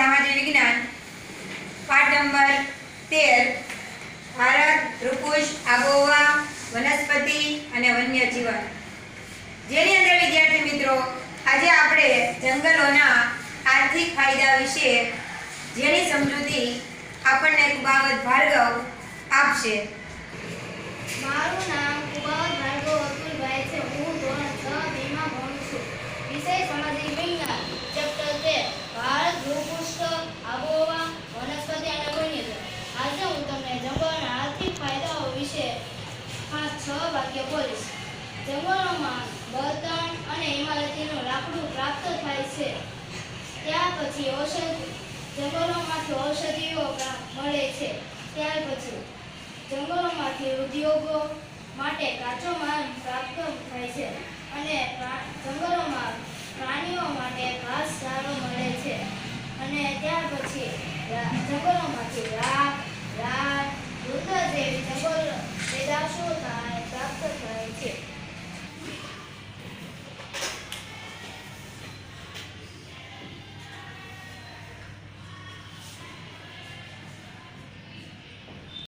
સામાજિક વિજ્ઞાન, પાઠ નંબર તેર, ભારત રૂપુષ આબોહવા, વનસ્પતિ અને વન્ય જીવન જેની અંદર, વિદ્યાર્થી મિત્રો, આજે આપણે જંગલોના આર્થિક ફાયદા વિશે જેની સમજૂતી આપણને કુબાવત ભાર્ગવ આપશે. મારું નામ કુબાવત વિશે પાંચ, છ વાક્ય બોલીશ. જંગલોમાં બળતણ અને ઇમારતીનું લાકડું પ્રાપ્ત થાય છે. ત્યાર પછી ઔષધ જંગલોમાંથી ઔષધિઓ મળે છે. ત્યાર પછી જંગલોમાંથી ઉદ્યોગો માટે કાચો માલ પ્રાપ્ત થાય છે અને જંગલોમાં પ્રાણીઓ માટે ઘાસ ચારો મળે છે. અને ત્યાર પછી જંગલો